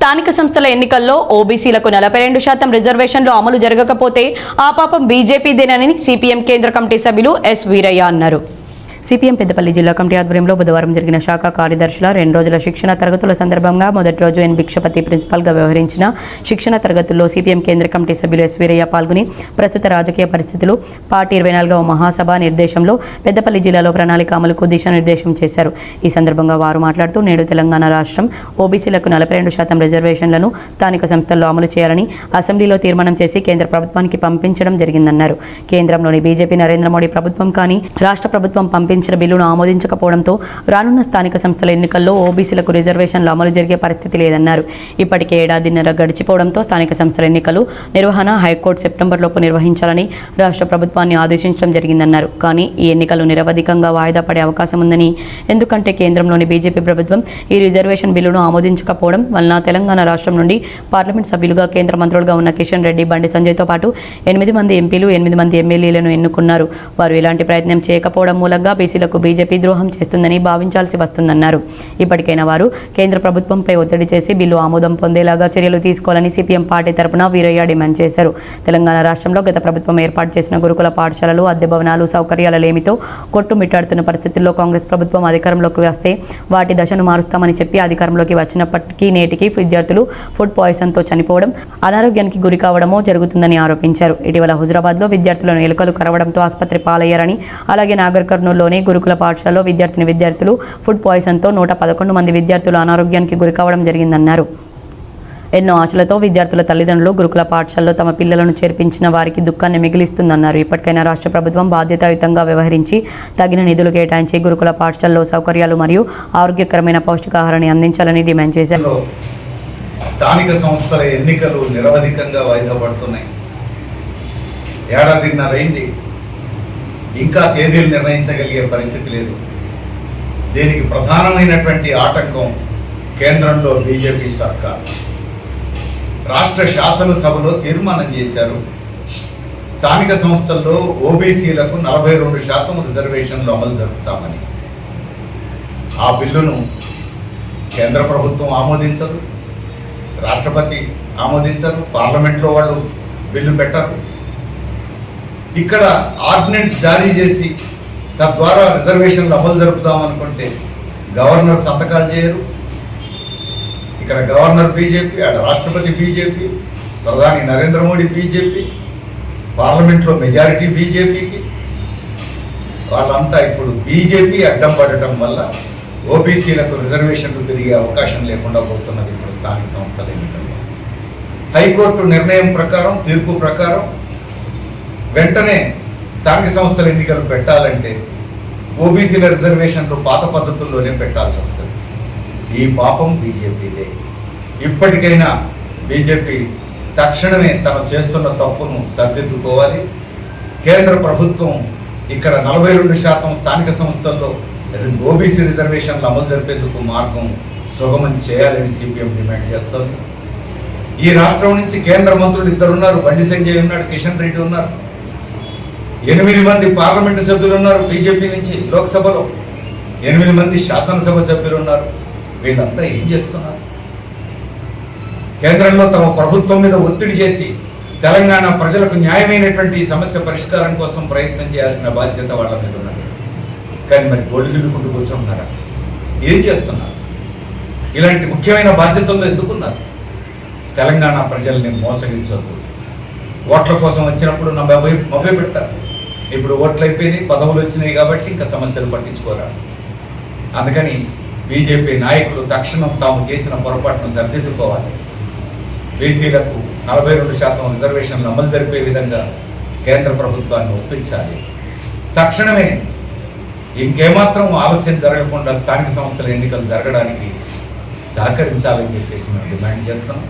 స్థానిక సంస్థల ఎన్నికల్లో ఓబీసీలకు నలభై రెండు శాతం రిజర్వేషన్లు అమలు జరగకపోతే ఆ పాపం బీజేపీదేనని సిపిఎం కేంద్ర కమిటీ సభ్యులు ఎస్ వీరయ్య అన్నారు. సిపిఎం పెద్దపల్లి జిల్లా కమిటీ ఆధ్వర్యంలో బుధవారం జరిగిన శాఖ కార్యదర్శుల రెండు రోజుల శిక్షణ తరగతుల సందర్భంగా మొదటి రోజు ఎన్ భిక్షపతి ప్రిన్సిపాల్గా వ్యవహరించిన శిక్షణ తరగతుల్లో సిపిఎం కేంద్ర కమిటీ సభ్యులు ఎస్ వీరయ్య పాల్గొని ప్రస్తుత రాజకీయ పరిస్థితులు పార్టీ ఇరవై నాలుగవ మహాసభ నిర్దేశంలో పెద్దపల్లి జిల్లాలో ప్రణాళిక అమలుకు దిశానిర్దేశం చేశారు. ఈ సందర్భంగా వారు మాట్లాడుతూ నేడు తెలంగాణ రాష్ట్రం ఓబీసీలకు నలభై రెండు శాతం రిజర్వేషన్లను స్థానిక సంస్థల్లో అమలు చేయాలని అసెంబ్లీలో తీర్మానం చేసి కేంద్ర ప్రభుత్వానికి పంపించడం జరిగిందన్నారు. కేంద్రంలోని బీజేపీ నరేంద్ర మోడీ ప్రభుత్వం కానీ రాష్ట్ర ప్రభుత్వం పంపించిన బిల్లును ఆమోదించకపోవడంతో రానున్న స్థానిక సంస్థల ఎన్నికల్లో ఓబీసీలకు రిజర్వేషన్లు అమలు జరిగే పరిస్థితి లేదన్నారు. ఇప్పటికే ఏడాదిన్నర గడిచిపోవడంతో స్థానిక సంస్థల ఎన్నికలు నిర్వహణ హైకోర్టు సెప్టెంబర్లోపు నిర్వహించాలని రాష్ట్ర ప్రభుత్వాన్ని ఆదేశించడం జరిగిందన్నారు. కానీ ఈ ఎన్నికలు నిరవధికంగా వాయిదా పడే అవకాశం ఉందని ఎందుకంటే కేంద్రంలోని బీజేపీ ప్రభుత్వం ఈ రిజర్వేషన్ బిల్లును ఆమోదించకపోవడం వలన తెలంగాణ రాష్ట్రం నుండి పార్లమెంట్ సభ్యులుగా కేంద్ర మంత్రులుగా ఉన్న కిషన్ రెడ్డి బండి సంజయ్తో పాటు ఎనిమిది మంది ఎంపీలు ఎనిమిది మంది ఎమ్మెల్యేలను ఎన్నుకున్నారు. వారు ఇలాంటి ప్రయత్నం చేయకపోవడం మూలంగా బీసీలకు బీజేపీ ద్రోహం చేస్తుందని భావించాల్సి వస్తుందన్నారు. ఇప్పటికైనా వారు కేంద్ర ప్రభుత్వంపై ఒత్తిడి చేసి బిల్లు ఆమోదం పొందేలాగా చర్యలు తీసుకోవాలని సిపిఎం పార్టీ తరపున వీరయ్య డిమాండ్ చేశారు. తెలంగాణ రాష్ట్రంలో గత ప్రభుత్వం ఏర్పాటు చేసిన గురుకుల పాఠశాలలు అద్దె భవనాలు సౌకర్యాల లేమితో కొట్టుమిట్టాడుతున్న పరిస్థితుల్లో కాంగ్రెస్ ప్రభుత్వం అధికారంలోకి వస్తే వాటి దశను మారుస్తామని చెప్పి అధికారంలోకి వచ్చినప్పటికీ నేటికి విద్యార్థులు ఫుడ్ పాయిజన్తో చనిపోవడం అనారోగ్యానికి గురి కావడమో జరుగుతుందని ఆరోపించారు. ఇటీవల హుజరాబాద్లో విద్యార్థులను ఎలుకలు కరవడంతో ఆసుపత్రి పాలయ్యారని అలాగే నాగర్ కర్నూలులో కర్నూలులోని గురుకుల పాఠశాలలో విద్యార్థిని విద్యార్థులు ఫుడ్ పాయిజన్తో నూట పదకొండు మంది విద్యార్థులు అనారోగ్యానికి గురికావడం జరిగిందన్నారు. ఎన్నో ఆశలతో విద్యార్థుల తల్లిదండ్రులు గురుకుల పాఠశాలలో తమ పిల్లలను చేర్పించిన వారికి దుఃఖాన్ని మిగిలిస్తుందన్నారు. ఇప్పటికైనా రాష్ట్ర ప్రభుత్వం బాధ్యతాయుతంగా వ్యవహరించి తగిన నిధులు కేటాయించి గురుకుల పాఠశాలలో సౌకర్యాలు మరియు ఆరోగ్యకరమైన పౌష్టికాహారాన్ని అందించాలని డిమాండ్ చేశారు. స్థానిక సంస్థల ఎన్నికలు నిరవధికంగా వాయిదా పడుతున్నాయి. ఏడాదిన్నరైంది ఇంకా తేదీలు నిర్ణయించగలిగే పరిస్థితి లేదు. దీనికి ప్రధానమైనటువంటి ఆటంకం కేంద్రంలో బీజేపీ సర్కార్. రాష్ట్ర శాసనసభలో తీర్మానం చేశారు. స్థానిక సంస్థల్లో ఓబీసీలకు నలభై రెండు శాతం రిజర్వేషన్లు అమలు జరుపుతామని. ఆ బిల్లును కేంద్ర ప్రభుత్వం ఆమోదించదు. రాష్ట్రపతి ఆమోదించరు. పార్లమెంట్లో వాళ్ళు బిల్లు పెట్టరు. ఇక్కడ ఆర్డినెన్స్ జారీ చేసి తద్వారా రిజర్వేషన్లు అమలు జరుపుదాం అనుకుంటే గవర్నర్ సంతకాలు చేయరు. ఇక్కడ గవర్నర్ బీజేపీ అక్కడ రాష్ట్రపతి బీజేపీ ప్రధాని నరేంద్ర మోడీ బీజేపీ పార్లమెంట్లో మెజారిటీ బీజేపీకి. వాళ్ళంతా ఇప్పుడు బీజేపీ అడ్డం పడటం వల్ల ఓబీసీలకు రిజర్వేషన్లు పెరిగే అవకాశం లేకుండా పోతున్నది ఇప్పుడు స్థానిక సంస్థల ఎన్నికల్లో హైకోర్టు నిర్ణయం ప్రకారం తీర్పు ప్రకారం వెంటనే స్థానిక సంస్థల ఎన్నికలు పెట్టాలంటే ఓబీసీల రిజర్వేషన్లు పాత పద్ధతుల్లోనే పెట్టాల్సి వస్తుంది. ఈ పాపం బీజేపీదే ఇప్పటికైనా బీజేపీ తక్షణమే తను చేస్తున్న తప్పును సరిదిద్దుకోవాలి. కేంద్ర ప్రభుత్వం ఇక్కడ నలభై రెండు శాతం స్థానిక సంస్థల్లో ఓబీసీ రిజర్వేషన్లు అమలు జరిపేందుకు మార్గం సుగమం చేయాలని సిపిఎం డిమాండ్ చేస్తోంది. ఈ రాష్ట్రం నుంచి కేంద్ర మంత్రులు ఇద్దరు ఉన్నారు బండి సంజయ్ ఉన్నాడు కిషన్ రెడ్డి ఉన్నారు. ఎనిమిది మంది పార్లమెంటు సభ్యులు ఉన్నారు బీజేపీ నుంచి లోక్సభలో. ఎనిమిది మంది శాసనసభ సభ్యులు ఉన్నారు వీళ్ళంతా ఏం చేస్తున్నారు? కేంద్రంలో తమ ప్రభుత్వం మీద ఒత్తిడి చేసి తెలంగాణ ప్రజలకు న్యాయమైనటువంటి సమస్య పరిష్కారం కోసం ప్రయత్నం చేయాల్సిన బాధ్యత వాళ్ళ మీద ఉన్నది. కానీ మరి గోళ్ళు గిల్లుకుంటూ కూర్చుంటున్నారా? ఏం చేస్తున్నారు? ఇలాంటి ముఖ్యమైన బాధ్యతల్లో ఎందుకున్నారు? తెలంగాణ ప్రజల్ని మోసగించొద్దు. ఓట్ల కోసం వచ్చినప్పుడు నా మొబైల్ మొబై పెడతారు ఇప్పుడు ఓట్లు అయిపోయినాయి పదవులు వచ్చినాయి కాబట్టి ఇంకా సమస్యలు పట్టించుకోరా? అందుకని బీజేపీ నాయకులు తక్షణం తాము చేసిన పొరపాటును సరిదిద్దుకోవాలి. బీసీలకు నలభై రెండు శాతం రిజర్వేషన్లు అమలు జరిపే విధంగా కేంద్ర ప్రభుత్వాన్ని ఒప్పించాలి. తక్షణమే ఇంకేమాత్రం ఆలస్యం జరగకుండా స్థానిక సంస్థల ఎన్నికలు జరగడానికి సహకరించాలని చెప్పేసి మేము డిమాండ్ చేస్తున్నాం.